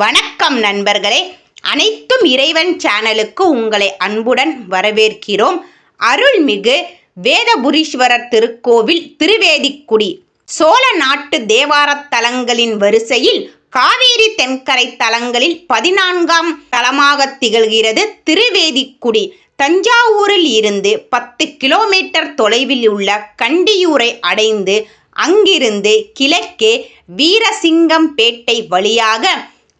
வணக்கம் நண்பர்களே. அனைத்தும் இறைவன் சேனலுக்கு உங்களை அன்புடன் வரவேற்கிறோம். அருள்மிகு வேதபுரீஸ்வரர் திருக்கோவில் திருவேதிக்குடி சோழ நாட்டு தேவாரத் தலங்களின் வரிசையில் காவேரி தென்கரை தலங்களில் பதினான்காம் தலமாக திகழ்கிறது திருவேதிக்குடி. தஞ்சாவூரில் இருந்து பத்து கிலோமீட்டர் தொலைவில் உள்ள கண்டியூரை அடைந்து அங்கிருந்து கிழக்கே வீரசிங்கம்பேட்டை வழியாக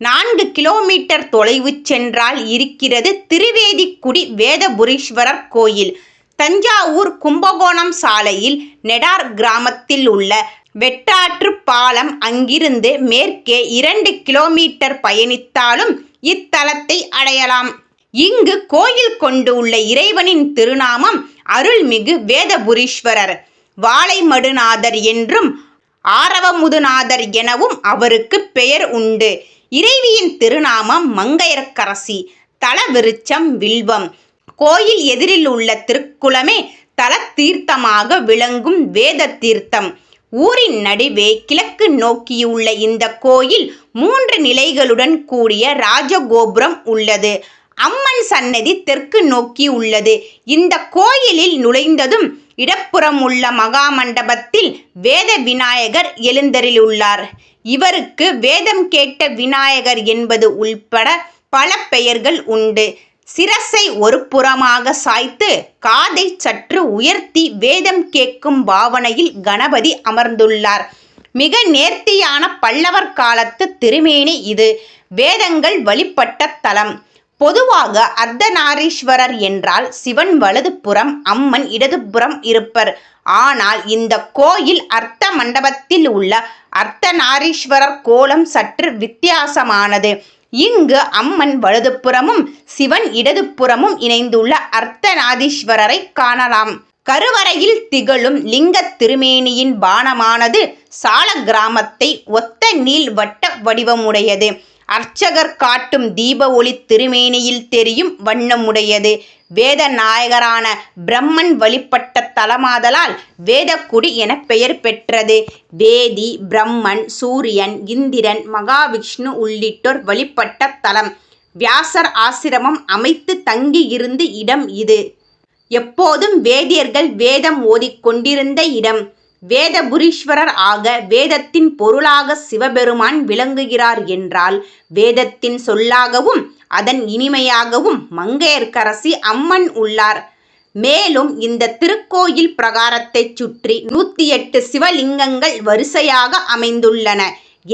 நான்கு கிலோமீட்டர் தொலைவு சென்றால் இருக்கிறது திருவேதிக்குடி வேதபுரீஸ்வரர் கோயில். தஞ்சாவூர் கும்பகோணம் சாலையில் நெடார் கிராமத்தில் உள்ள வெட்டாற்று பாலம் அங்கிருந்து மேற்கே இரண்டு கிலோமீட்டர் பயணித்தாலும் இத்தலத்தை அடையலாம். இங்கு கோயில் கொண்டு உள்ள இறைவனின் திருநாமம் அருள்மிகு வேதபுரீஸ்வரர். வாழைமடுநாதர் என்றும் ஆரவமுதுநாதர் எனவும் அவருக்கு பெயர் உண்டு. இறைவியின் திருநாமம் மங்கையர்க்கரசி தல விருச்சம் வில்வம். கோயில் எதிரில் உள்ள திருக்குளமே தல தீர்த்தமாக விளங்கும் வேத தீர்த்தம் ஊரின் நடுவே கிழக்கு நோக்கியுள்ள இந்த கோயில் மூன்று நிலைகளுடன் கூடிய ராஜகோபுரம் உள்ளது. அம்மன் சன்னதி தெற்கு நோக்கி உள்ளது. இந்த கோயிலில் நுழைந்ததும் இடப்புறம் உள்ள மகாமண்டபத்தில் வேத விநாயகர் எழுந்தருளுள்ளார் இவருக்கு வேதம் கேட்ட விநாயகர் என்பது உள்பட பல பெயர்கள் உண்டு. சிரசை ஒரு புறமாக சாய்த்து காதை சற்று உயர்த்தி வேதம் கேட்கும் பாவனையில் கணபதி அமர்ந்துள்ளார். மிக நேர்த்தியான பல்லவர் காலத்து திருமேனி இது. வேதங்கள் வழிபட்ட தலம். பொதுவாக அர்த்தநாரீஸ்வரர் என்றால் சிவன் வலது புறம் அம்மன் இடதுபுறம் இருப்பர். ஆனால் இந்த கோயில் அர்த்த மண்டபத்தில் உள்ள அர்த்தநாரீஸ்வரர் கோலம் சற்று வித்தியாசமானது. இங்கு அம்மன் வலதுபுறமும் சிவன் இடதுபுறமும் இணைந்துள்ள அர்த்தநாதீஸ்வரரை காணலாம். கருவறையில் திகழும் லிங்க திருமேனியின் பானமானது சால கிராமத்தை ஒத்த நீள்வட்ட வடிவமுடையது. அர்ச்சகர் காட்டும் தீப ஒளி திருமேனியில் தெரியும் வண்ணமுடையது. வேத நாயகரான பிரம்மன் வழிபட்ட தலமாதலால் வேதக்குடி என பெயர் பெற்றது. வேதி பிரம்மன் சூரியன் இந்திரன் மகாவிஷ்ணு உள்ளிட்டோர் வழிபட்ட தலம். வியாசர் ஆசிரமம் அமைத்து தங்கியிருந்து இடம் இது. எப்போதும் வேதியர்கள் வேதம் ஓதிக்கொண்டிருந்த இடம். வேதபுரீஸ்வரர் ஆக வேதத்தின் பொருளாக சிவபெருமான் விளங்குகிறார் என்றால் வேதத்தின் சொல்லாகவும் அதன் இனிமையாகவும் மங்கையர்க்கரசி அம்மன் உள்ளார். மேலும் இந்த திருக்கோயில் பிரகாரத்தைச் சுற்றி நூற்றி எட்டு சிவலிங்கங்கள் வரிசையாக அமைந்துள்ளன.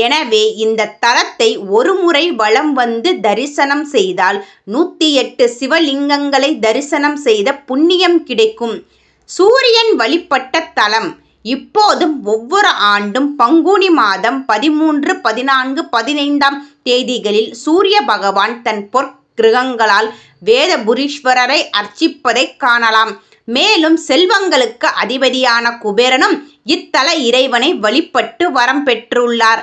எனவே இந்த தலத்தை ஒருமுறை வலம் வந்து தரிசனம் செய்தால் நூற்றி எட்டு சிவலிங்கங்களை தரிசனம் செய்த புண்ணியம் கிடைக்கும். சூரியன் வழிபட்ட தலம் இப்போதும் ஒவ்வொரு ஆண்டும் பங்குனி மாதம் பதிமூன்று பதினான்கு பதினைந்தாம் தேதிகளில் சூரிய பகவான் தன் பொற்கிரகங்களால் வேதபுரீஸ்வரரை அர்ச்சிப்பதை காணலாம். மேலும் செல்வங்களுக்கு அதிபதியான குபேரனும் இத்தல இறைவனை வழிபட்டு வரம் பெற்றுள்ளார்.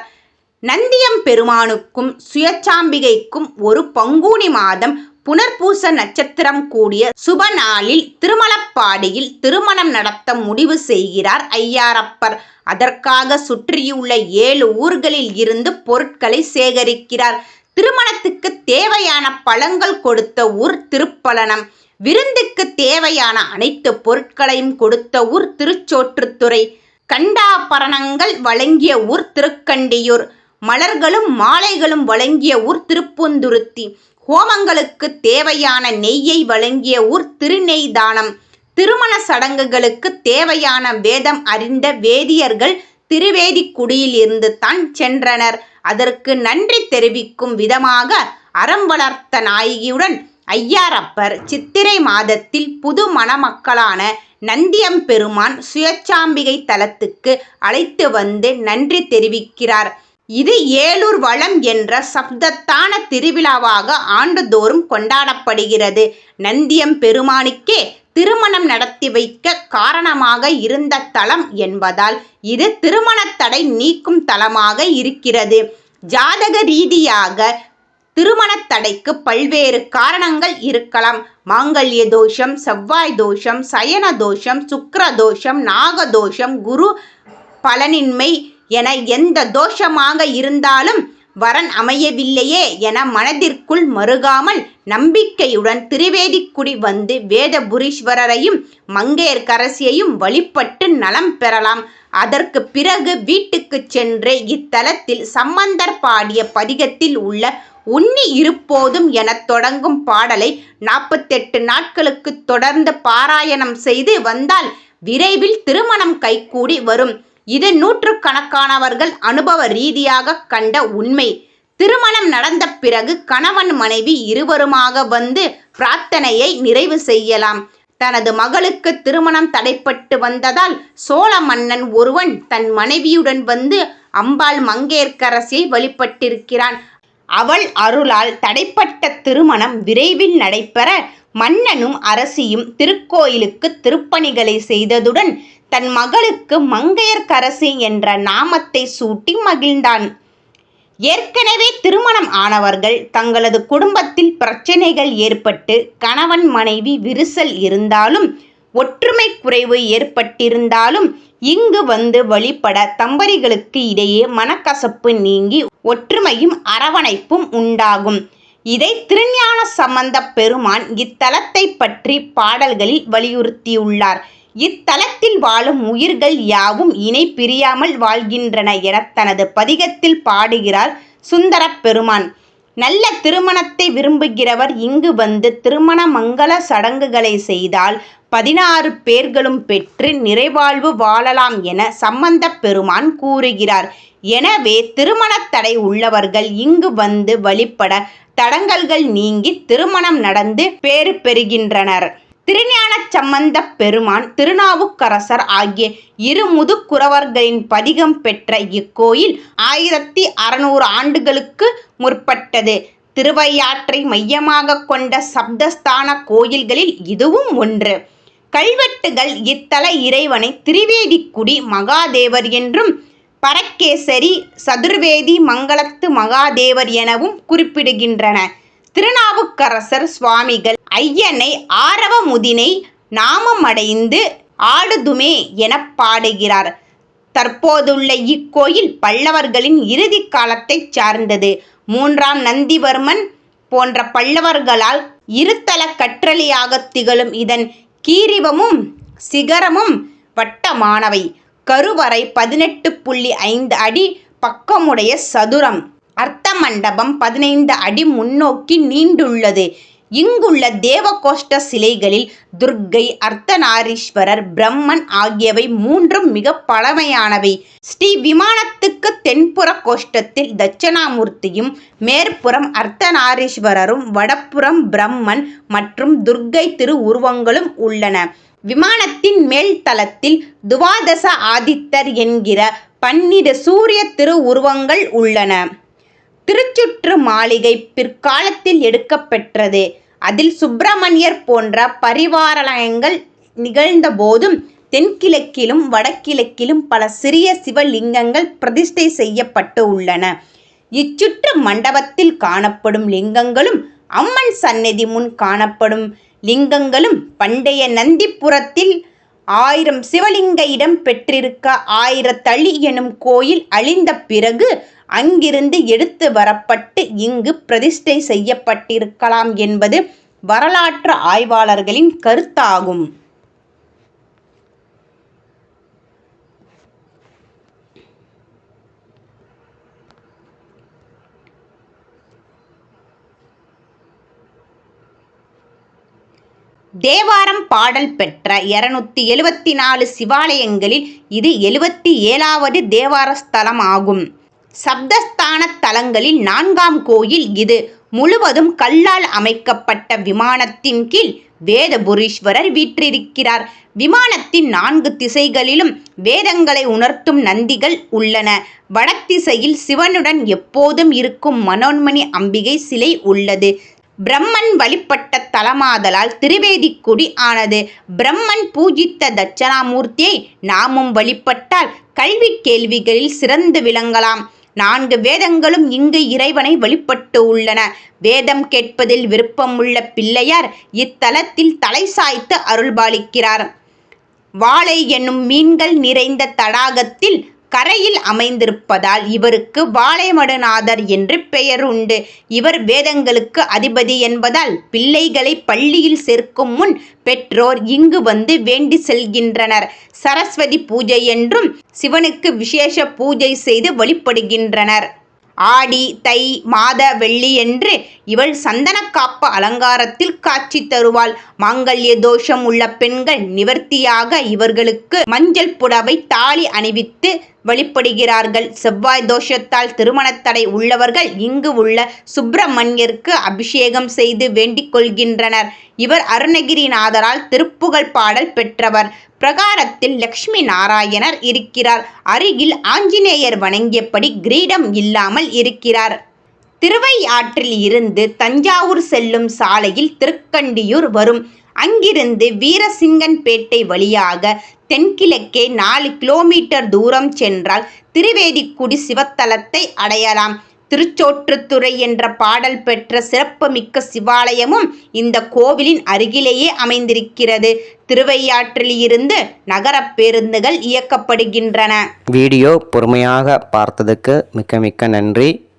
நந்தியம் பெருமானுக்கும் சுயச்சாம்பிகைக்கும் ஒரு பங்குனி மாதம் புனர்பூச நட்சத்திரம் கூடிய சுப நாளில் திருமலப்பாடியில் திருமணம் நடத்த முடிவு செய்கிறார் ஐயாரப்பர். அதற்காக சுற்றியுள்ள ஏழு ஊர்களில் இருந்து பொருட்களை சேகரிக்கிறார். திருமணத்துக்கு தேவையான பழங்கள் கொடுத்த ஊர் திருப்பலனம். விருந்துக்கு தேவையான அனைத்து பொருட்களையும் கொடுத்த ஊர் திருச்சோற்றுத்துறை. கண்டாபரணங்கள் வழங்கிய ஊர் திருக்கண்டியூர். மலர்களும் மாலைகளும் வழங்கிய ஊர் திருப்பூந்துருத்தி. ஹோமங்களுக்கு தேவையான நெய்யை வழங்கிய ஊர் திருநெய் தானம் திருமண சடங்குகளுக்கு தேவையான வேதம் அறிந்த வேதியர்கள் திருவேதிக்குடியில் இருந்து தான் சென்றனர். அதற்கு நன்றி தெரிவிக்கும் விதமாக அறம் வளர்த்த நாயகியுடன் ஐயாரப்பர் சித்திரை மாதத்தில் புது மணமக்களான நந்தியம் பெருமான் சுயச்சாம்பிகை தலத்துக்கு அழைத்து வந்து நன்றி தெரிவிக்கிறார். இது ஏலூர் வளம் என்ற சப்தத்தான திருவிழாவாக ஆண்டுதோறும் கொண்டாடப்படுகிறது. நந்தியம் பெருமானுக்கே திருமணம் நடத்தி வைக்க காரணமாக இருந்த தலம் என்பதால் இது திருமண தடை நீக்கும் தலமாக இருக்கிறது. ஜாதக ரீதியாக திருமண தடைக்கு பல்வேறு காரணங்கள் இருக்கலாம். மாங்கல்ய தோஷம் செவ்வாய் தோஷம் சயன தோஷம் சுக்கர தோஷம் நாகதோஷம் குரு பலனின்மை என எந்த தோஷமாக இருந்தாலும் வரன் அமையவில்லையே என மனதிற்குள் மருகாமல் நம்பிக்கையுடன் திரிவேதிக்குடி வந்து வேதபுரீஸ்வரரையும் மங்கையர்க்கரசியையும் வழிபட்டு நலம் பெறலாம். அதற்கு பிறகு வீட்டுக்கு சென்று இத்தலத்தில் சம்பந்தர் பாடிய பதிகத்தில் உள்ள உன்னி இருப்போதும் எனத் தொடங்கும் பாடலை நாற்பத்தெட்டு நாட்களுக்கு தொடர்ந்து பாராயணம் செய்து வந்தால் விரைவில் திருமணம் கைகூடி வரும். இது நூற்றுக்கணக்கானவர்கள் அனுபவ ரீதியாக கண்ட உண்மை. திருமணம் நடந்த பிறகு கணவன் மனைவி இருவருமாக வந்து பிரார்த்தனையை நிறைவு செய்யலாம். தனது மகளுக்கு திருமணம் தடைப்பட்டு வந்ததால் சோழ மன்னன் ஒருவன் தன் மனைவியுடன் வந்து அம்பாள் மங்கேற்கரசியை வழிபட்டிருக்கிறான். அவள் அருளால் தடைப்பட்ட திருமணம் விரைவில் நடைபெற மன்னனும் அரசியும் திருக்கோயிலுக்கு திருப்பணிகளை செய்ததுடன் தன் மகளுக்கு மங்கையர்க்கரசி என்ற நாமத்தை சூட்டி மகிழ்ந்தான். ஏற்கனவே திருமணம் ஆனவர்கள் தங்களது குடும்பத்தில் பிரச்சனைகள் ஏற்பட்டு கணவன் மனைவி விரிசல் இருந்தாலும் ஒற்றுமை குறைவு ஏற்பட்டிருந்தாலும் இங்கு வந்து வழிபட தம்பதிகளுக்கு இடையே மனக்கசப்பு நீங்கி ஒற்றுமையும் அரவணைப்பும் உண்டாகும். இதை திருஞான சம்பந்த பெருமான் இத்தலத்தை பற்றி பாடல்களில் வலியுறுத்தியுள்ளார். இத்தலத்தில் வாழும் உயிர்கள் யாவும் இணை பிரியாமல் வாழ்கின்றன என தனது பதிகத்தில் பாடுகிறார் சுந்தரப் பெருமான். நல்ல திருமணத்தை விரும்புகிறவர் இங்கு வந்து திருமண மங்கள சடங்குகளை செய்தால் பதினாறு பேர்களும் பெற்று நிறைவாழ்வு வாழலாம் என சம்பந்த பெருமான் கூறுகிறார். எனவே திருமணத் தடை உள்ளவர்கள் இங்கு வந்து வழிபட தடங்கல்கள் நீங்கி திருமணம் நடந்து பேறு பெறுகின்றனர். திருஞான சம்பந்த பெருமான் திருநாவுக்கரசர் ஆகிய இரு முதுக்குறவர்களின் பதிகம் பெற்ற இக்கோயில் ஆயிரத்தி அறுநூறு ஆண்டுகளுக்கு முற்பட்டது. திருவையாற்றை மையமாக கொண்ட சப்தஸ்தான கோயில்களில் இதுவும் ஒன்று. கல்வெட்டுகள் இத்தல இறைவனை திரிவேதிக்குடி மகாதேவர் என்றும் பரக்கேசரி சதுர்வேதி மங்களத்து மகாதேவர் எனவும் குறிப்பிடுகின்றன. திருநாவுக்கரசர் சுவாமிகள் ஐயனை ஆரவமுதினை நாமமடைந்து ஆடுதுமே என பாடுகிறார். தற்போதுள்ள இக்கோயில் பல்லவர்களின் இறுதி காலத்தை சார்ந்தது. மூன்றாம் நந்திவர்மன் போன்ற பல்லவர்களால் இருத்தல கற்றலியாக திகழும் இதன் கீரிவமும் சிகரமும் வட்டமானவை. கருவறை பதினெட்டு புள்ளி ஐந்து அடி பக்கமுடைய சதுரம். அர்த்த மண்டபம் பதினைந்து அடி முன்னோக்கி நீண்டுள்ளது. இங்குள்ள தேவகோஷ்ட சிலைகளில் துர்க்கை அர்த்தநாரீஸ்வரர் பிரம்மன் ஆகியவை மூன்றும் மிக பழமையானவை. ஸ்ரீ விமானத்துக்கு தென்புற கோஷ்டத்தில் தட்சணாமூர்த்தியும் மேற்புறம் அர்த்தநாரீஸ்வரரும் வடப்புறம் பிரம்மன் மற்றும் துர்க்கை திரு உருவங்களும் உள்ளன. விமானத்தின் மேல் தளத்தில் துவாதச ஆதித்தர் என்கிற பன்னிரு சூரிய திரு உருவங்கள் உள்ளன. திருச்சுற்று மாளிகை பிற்காலத்தில் எடுக்கப்பெற்றது. அதில் சுப்பிரமணியர் போன்ற பரிவாரலயங்கள் நிகழ்ந்த போதும் தென்கிழக்கிலும் வடகிழக்கிலும் பல சிறிய சிவலிங்கங்கள் பிரதிஷ்டை செய்யப்பட்டு உள்ளன. இச்சுற்று மண்டபத்தில் காணப்படும் லிங்கங்களும் அம்மன் சந்நிதி முன் காணப்படும் லிங்கங்களும் பண்டைய நந்திபுரத்தில் ஆயிரம் சிவலிங்க இடம் பெற்றிருக்க ஆயிரத்தளி எனும் கோயில் அழிந்த பிறகு அங்கிருந்து எடுத்து வரப்பட்டு இங்கு பிரதிஷ்டை செய்யப்பட்டிருக்கலாம் என்பது வரலாற்று ஆய்வாளர்களின் கருத்தாகும். தேவாரம் பாடல் பெற்ற இருநூத்தி எழுவத்தி நாலு சிவாலயங்களில் இது எழுவத்தி ஏழாவது தேவார ஸ்தலம் ஆகும். சப்தஸ்தான தலங்களில் நான்காம் கோயில் இது. முழுவதும் கல்லால் அமைக்கப்பட்ட விமானத்தின் கீழ் வேதபுரீஸ்வரர் வீற்றிருக்கிறார். விமானத்தின் நான்கு திசைகளிலும் வேதங்களை உணர்த்தும் நந்திகள் உள்ளன. வடத்திசையில் சிவனுடன் எப்போதும் இருக்கும் மனோன்மணி அம்பிகை சிலை உள்ளது. பிரம்மன் வழிபட்ட தலமாதலால் திரிவேதிக்குடி ஆனது. பிரம்மன் பூஜித்த தட்சணாமூர்த்தியை நாமும் வழிபட்டால் கல்வி கேள்விகளில் சிறந்து விளங்கலாம். நான்கு வேதங்களும் இங்கு இறைவனை வழிபட்டு உள்ளன. வேதம் கேட்பதில் விருப்பமுள்ள பிள்ளையார் இத்தலத்தில் தலை சாய்த்து அருள்பாலிக்கிறார். வாழை என்னும் மீன்கள் நிறைந்த தடாகத்தில் கரையில் அமைந்திருப்பதால் இவருக்கு வாழைமடுநாதர் என்று பெயர் உண்டு. இவர் வேதங்களுக்கு அதிபதி என்பதால் பிள்ளைகளை பள்ளியில் சேர்க்கும் முன் பெற்றோர் இங்கு வந்து வேண்டி செல்கின்றனர். சரஸ்வதி பூஜை என்றும் சிவனுக்கு விசேஷ பூஜை செய்து வழிபடுகின்றனர். ஆடி தை மாத வெள்ளி என்று இவள் சந்தனக்காப்பு அலங்காரத்தில் காட்சி தருவாள். மாங்கல்ய தோஷம் உள்ள பெண்கள் நிவர்த்தியாக இவர்களுக்கு மஞ்சள் புடவை தாலி அணிவித்து வழிபடுகிறார்கள் செவ்வாய் தோஷத்தால் திருமணத்தடை உள்ளவர்கள் இங்கு உள்ள சுப்பிரமணியருக்கு அபிஷேகம் செய்து வேண்டிக் கொள்கின்றனர். இவர் அருணகிரிநாதரால் திருப்புகழ் பாடல் பெற்றவர். பிரகாரத்தில் லட்சுமி நாராயணர் இருக்கிறார். அருகில் ஆஞ்சநேயர் வணங்கியபடி கிரீடம் இல்லாமல் இருக்கிறார். திருவையாற்றில் இருந்து தஞ்சாவூர் செல்லும் சாலையில் திருக்கண்டியூர் வரும். அங்கிருந்து வீரசிங்கன்பேட்டை வழியாக தென்கிழக்கே நாலு கிலோமீட்டர் தூரம் சென்றால் திருவேதிக்குடி சிவத்தலத்தை அடையலாம். திருச்சோற்றுத்துறை என்ற பாடல் பெற்ற சிறப்புமிக்க சிவாலயமும் இந்த கோவிலின் அருகிலேயே அமைந்திருக்கிறது. திருவையாற்றில் இருந்து நகர பேருந்துகள் இயக்கப்படுகின்றன. வீடியோ பொறுமையாக பார்த்ததுக்கு மிக்க மிக்க நன்றி.